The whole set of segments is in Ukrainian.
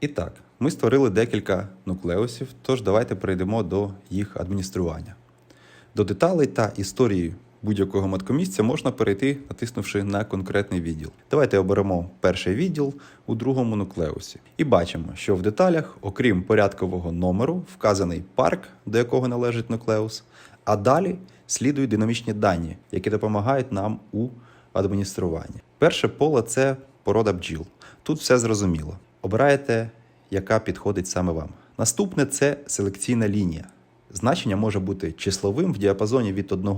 І так, ми створили декілька нуклеусів, тож давайте перейдемо до їх адміністрування. До деталей та історії будь-якого маткомісця можна перейти, натиснувши на конкретний відділ. Давайте оберемо перший відділ у другому нуклеусі. І бачимо, що в деталях, окрім порядкового номеру, вказаний парк, до якого належить нуклеус, а далі слідують динамічні дані, які допомагають нам у адмініструванні. Перше поле це порода бджіл. Тут все зрозуміло. Обираєте, яка підходить саме вам. Наступне це селекційна лінія. Значення може бути числовим в діапазоні від 1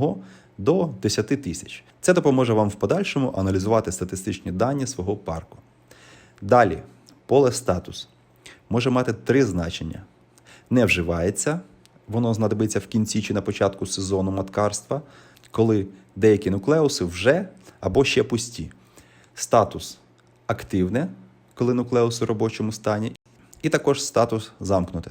до 10 тисяч. Це допоможе вам в подальшому аналізувати статистичні дані свого парку. Далі, поле статус може мати три значення: не вживається, воно знадобиться в кінці чи на початку сезону маткарства, коли деякі нуклеуси вже або ще пусті. Статус активне, коли нуклеус у робочому стані, і також статус замкнуте,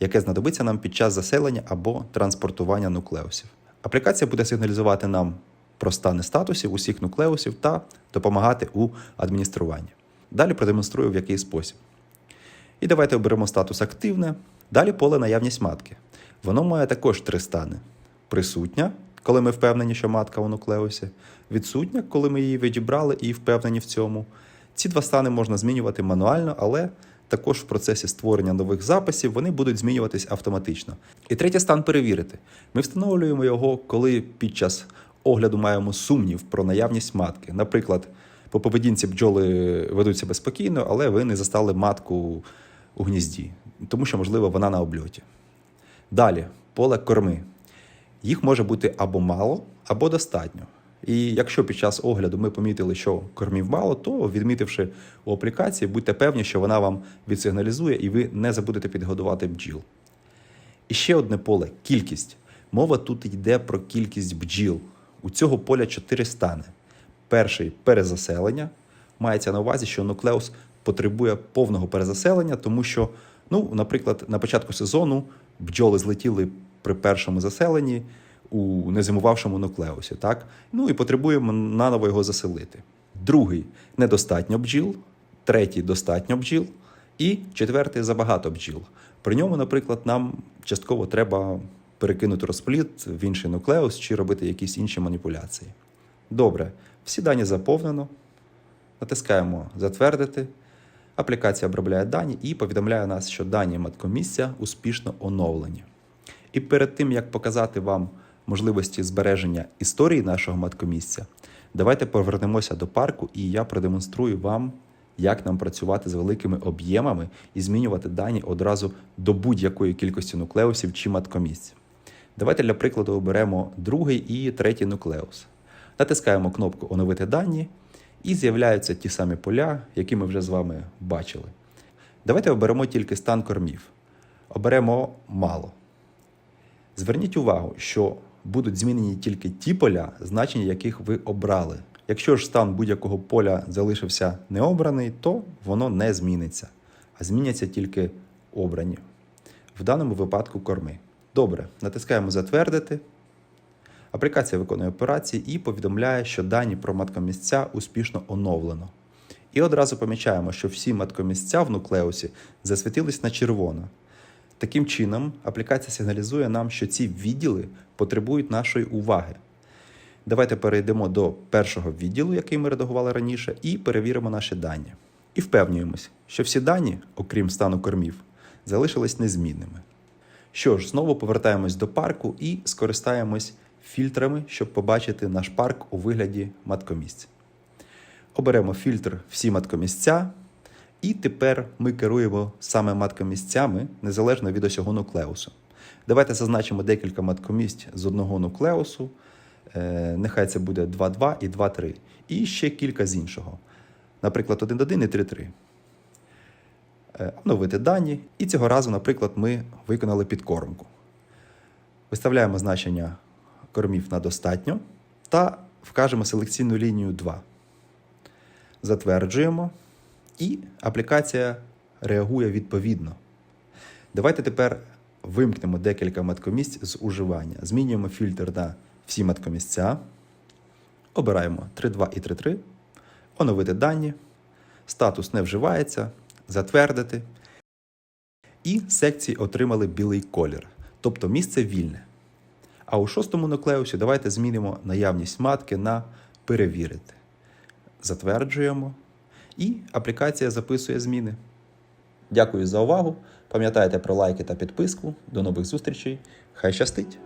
яке знадобиться нам під час заселення або транспортування нуклеусів. Аплікація буде сигналізувати нам про стани статусів усіх нуклеусів та допомагати у адмініструванні. Далі продемонструю, в який спосіб. І давайте оберемо статус активне. Далі поле наявність матки. Воно має також три стани: присутня, коли ми впевнені, що матка у нуклеусі, відсутня, коли ми її відібрали і впевнені в цьому. Ці два стани можна змінювати мануально, але також в процесі створення нових записів вони будуть змінюватись автоматично. І третій стан перевірити. Ми встановлюємо його, коли під час огляду маємо сумнів про наявність матки. Наприклад, по поведінці бджоли ведуть себе спокійно, але ви не застали матку у гнізді, тому що, можливо, вона на обльоті. Далі, поле корми. Їх може бути або мало, або достатньо. І якщо під час огляду ми помітили, що кормів мало, то відмітивши у аплікації, будьте певні, що вона вам відсигналізує і ви не забудете підгодувати бджіл. І ще одне поле кількість. Мова тут йде про кількість бджіл. У цього поля чотири стани. Перший перезаселення. Мається на увазі, що нуклеус потребує повного перезаселення, тому що, ну, наприклад, на початку сезону бджоли злетіли при першому заселенні у незимувавшому нуклеусі, так? Ну і потребуємо наново його заселити. Другий недостатньо бджіл, третій достатньо бджіл, і четвертий забагато бджіл. При ньому, наприклад, нам частково треба перекинути розплід в інший нуклеус чи робити якісь інші маніпуляції. Добре, всі дані заповнено. Натискаємо Затвердити. Аплікація обробляє дані і повідомляє нас, що дані маткомісця успішно оновлені. І перед тим, як показати вам можливості збереження історії нашого маткомісця, давайте повернемося до парку, і я продемонструю вам, як нам працювати з великими об'ємами і змінювати дані одразу до будь-якої кількості нуклеусів чи маткомісць. Давайте для прикладу оберемо другий і третій нуклеус. Натискаємо кнопку Оновити дані, і з'являються ті самі поля, які ми вже з вами бачили. Давайте оберемо тільки стан кормів. Оберемо мало. Зверніть увагу, що будуть змінені тільки ті поля, значення яких ви обрали. Якщо ж стан будь-якого поля залишився необраний, то воно не зміниться, а зміняться тільки обрані. В даному випадку корми. Добре, натискаємо Затвердити. Аплікація виконує операції і повідомляє, що дані про маткомісця успішно оновлено. І одразу помічаємо, що всі маткомісця в нуклеусі засвітились на червоно. Таким чином, аплікація сигналізує нам, що ці відділи потребують нашої уваги. Давайте перейдемо до першого відділу, який ми редагували раніше, і перевіримо наші дані. І впевнюємось, що всі дані, окрім стану кормів, залишились незмінними. Що ж, знову повертаємось до парку і скористаємось фільтрами, щоб побачити наш парк у вигляді маткомісць. Оберемо фільтр всі маткомісця, і тепер ми керуємо саме маткомісцями незалежно від усього нуклеусу. Давайте зазначимо декілька маткомісць з одного нуклеусу. Е, Нехай це буде 2.2 і 2.3. І ще кілька з іншого. Наприклад, 1.1 і 3.3. Е, Оновити дані. І цього разу, наприклад, ми виконали підкормку. Виставляємо значення кормів на достатньо та вкажемо селекційну лінію 2. Затверджуємо, і аплікація реагує відповідно. Давайте тепер вимкнемо декілька маткомісць з уживання. Змінюємо фільтр на всі маткомісця. Обираємо 3.2 і 3.3. Оновити дані. Статус не вживається. Затвердити. І секції отримали білий колір, тобто місце вільне. А у шостому нуклеусі давайте змінимо наявність матки на перевірити. Затверджуємо. І аплікація записує зміни. Дякую за увагу. Пам'ятайте про лайки та підписку. До нових зустрічей. Хай щастить!